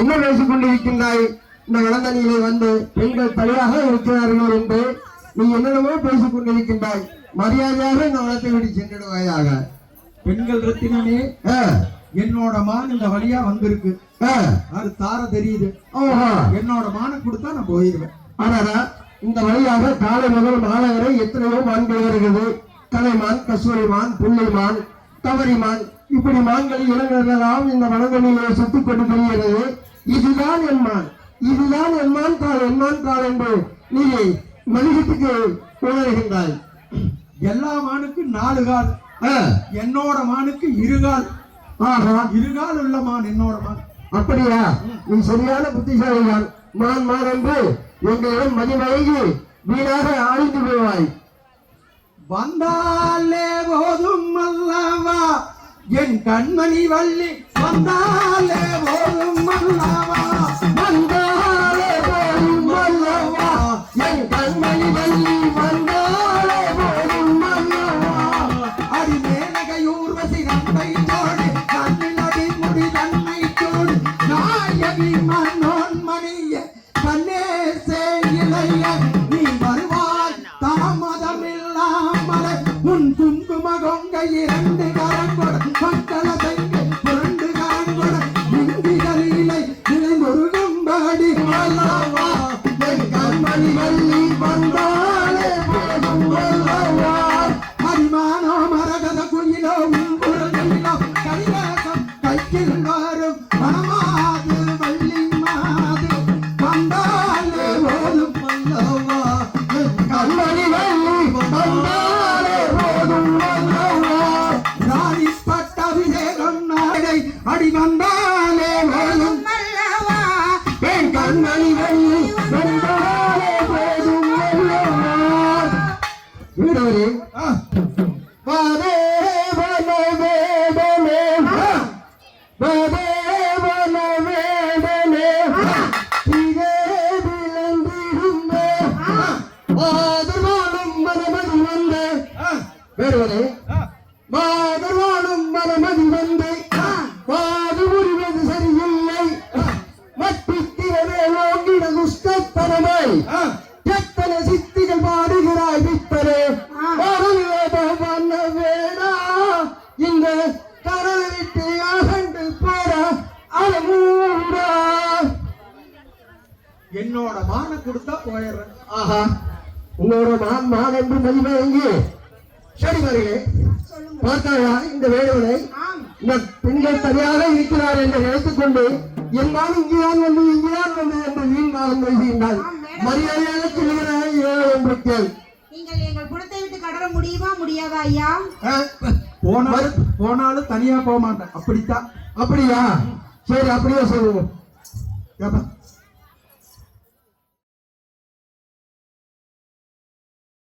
என்ன பேசிக் கொண்டிருக்கின்றாய் இந்த வளந்தனியிலே வந்து பெண்கள் தனியாக இருக்கிறார்கள் என்று நீ என்னென்னமோ பேசிக் கொண்டிருக்கின்றாய். மரியாதையாக இந்த வளத்தை விட்டு சென்றிடுவாயாக. பெண்கள் ரத்தினமே என்னோட மான் இந்த வழியா வந்திருக்கு. அது தார தெரியுது. என்னோட மானை கொடுத்தா நான் போயிருவேன். ஆனாரா இந்த வழியாக காலை முதல் மாலை வரை எத்தனையோ மான்கள் வருகிறது. கலைமான் கஸ்தூரி மான் புள்ளி மான் தவறி மான் இப்படி மான்கள் இளைஞர்களெல்லாம் இந்த வனங்களிலே சுத்திக் கொண்டு தெரிகிறது இதுதான் என் மான் இதுதான் என் மான் கால் என் மான் கால் என்று நீ மனிதத்துக்கு உணர்கின்றாய். எல்லா மானுக்கும் நாலு கால் என்னோட மானுக்கு இருகால் ஆஹா. இருகால் உள்ள மான் என்னோட மான். அப்படியா? நீ சரியான புத்திசாலிதான். மான் மான் என்று எங்களிடம் மதிமயங்கி வீணாக ஆழ்ந்து போவாய் வந்தாலே போதும் அல்லவா? என் கண்மணி வள்ளி வந்தாலே போதும் அல்லவா? வந்தாலே போதும் அல்லவா? என் கண்மணி வள்ளி வந்தாலே போதும் அல்லவா? அடி மேனகையூர்வசி நம்பை தோடு கண்ணில் அடி முடி தன்னை தோடு நாயகி மா உன் குங்கும கொங்கை இரண்டு கரங்கொட மக்களை தங்கை புரண்டு காரங்கொட இந்தி கரையிலை நிலை முருகம்பாடி வல்லவா என் கண்மணி வள்ளி வந்தா ஆ, வதே வன வேதனே வதே வன வேதனே இதே விளந்திருந்த மாதர்வானும் மனமதி வந்து. மாதர்வானும் மனமதி மாது சரியில்லை. துஷ்டத்தனமாய் ஆ. எத்தனை சித்திகள் பாடுகிறாய் என்னோட மான கொடுத்தா போயிடுறேன். ஆஹா. உங்களோட மான் மான் என்று மதிமை எங்கே சரி வருகிறே பார்த்தாயா இந்த வேடுவனை இந்த பெண்கள் சரியாக இருக்கிறார் என்று நினைத்துக் கொண்டு என் மான் இங்குதான் வந்து இங்குதான் வந்து என்று வீண் காலம் பேசுகின்றாள். மரியாதையாக சொல்லுகிறாய் ஏழு என்று கேள். நீங்கள் எங்கள் குலத்தை விட்டு கடற முடியுமா முடியாதா ஐயா? போனாலும் போனாலும் தனியா போக மாட்டேன். அப்படித்தான். அப்படியா? சரி அப்படியே சொல்லுவோம். ஏப்பா